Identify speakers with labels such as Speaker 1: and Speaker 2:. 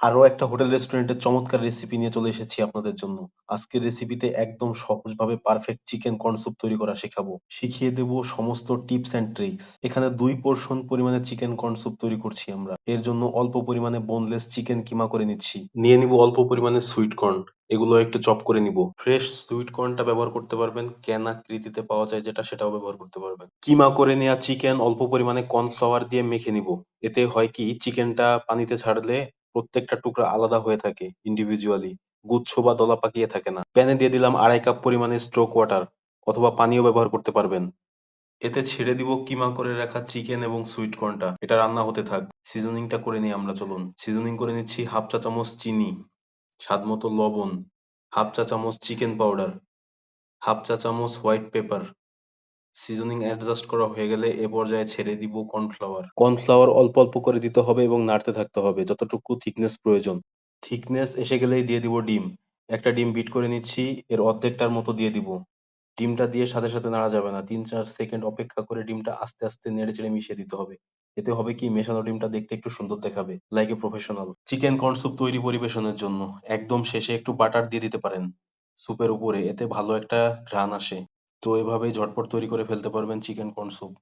Speaker 1: আরও একটা হোটেল রেস্টুরেন্টের চমৎকার রেসিপি নিয়ে চলে এসেছি আপনাদের জন্য। আজকের রেসিপিতে একদম সহজভাবে পারফেক্ট চিকেন কর্ন স্যুপ তৈরি করা শেখাবো। শিখিয়ে দেব সমস্ত টিপস অ্যান্ড ট্রিকস। এখানে দুই পোর্শন পরিমাণে চিকেন কর্ন স্যুপ তৈরি করছি আমরা। এর জন্য অল্প পরিমাণে বোনলেস চিকেন কিমা করে নিচ্ছি। নিয়ে নিব অল্প পরিমাণে সুইট কর্ন। এগুলো একটু চপ করে নিব। ফ্রেশ সুইট কর্নটা ব্যবহার করতে পারবেন। ক্যান আকৃতিতে পাওয়া যায় যেটা, সেটাও ব্যবহার করতে পারবেন। কিমা করে নেওয়া চিকেন অল্প পরিমাণে কর্নফ্লাওয়ার দিয়ে মেখে নিব। এতে হয় কি চিকেনটা পানিতে ছাড়লে প্রত্যেকটা টুকরা আলাদা হয়ে থাকে ইন্ডিভিজুয়ালি। গুচ্ছ বা দলা পাকিয়ে থাকে না। প্যানে দিয়ে দিলাম ২.৫ কাপ পরিমাণে স্ট্রোক ওয়াটার অথবা পানিও ব্যবহার করতে পারবেন। এতে ছেড়ে দিব কিমা করে রাখা চিকেন এবং সুইট কর্নটা। এটা রান্না হতে থাক। সিজনিংটা করে নিই আমরা চলুন। সিজনিং করে নিচ্ছি হাফ চা চামচ চিনি, স্বাদ মতো লবণ, হাফ চা চামচ চিকেন পাউডার, হাফ চা চামচ হোয়াইট পেপার। সিজনিং অ্যাডজাস্ট করা হয়ে গেলে এ পর্যায়ে ছেড়ে দিব কর্নফ্লাওয়ার। কর্নফ্লাওয়ার অল্প, অল্প করে দিতে হবে এবং নাড়তে থাকতে হবে যতটুকু থিকনেস প্রয়োজন। থিকনেস এসে গেলেই দিয়ে দিব ডিম। একটা ডিম বিট করে নিচ্ছি, এর অর্ধেকটার মতো দিয়ে দিব। ডিমটা দিয়ে সাথে, সাথে নাড়া যাবে না। ৩-৪ সেকেন্ড অপেক্ষা করে ডিমটা আস্তে, আস্তে নেড়েচেড়ে মিশিয়ে দিতে হবে। এতে হবে কি মেশানো ডিমটা দেখতে একটু সুন্দর দেখাবে। Like a professional. Chicken corn soup তৈরি পরিবেশনের জন্য একদম শেষে একটু বাটার দিয়ে দিতে পারেন স্যুপের উপরে। এতে ভালো একটা ঘ্রাণ আসে। তো এভাবেই ঝটপট তৈরি করে ফেলতে পারবেন চিকেন কর্ন স্যুপ।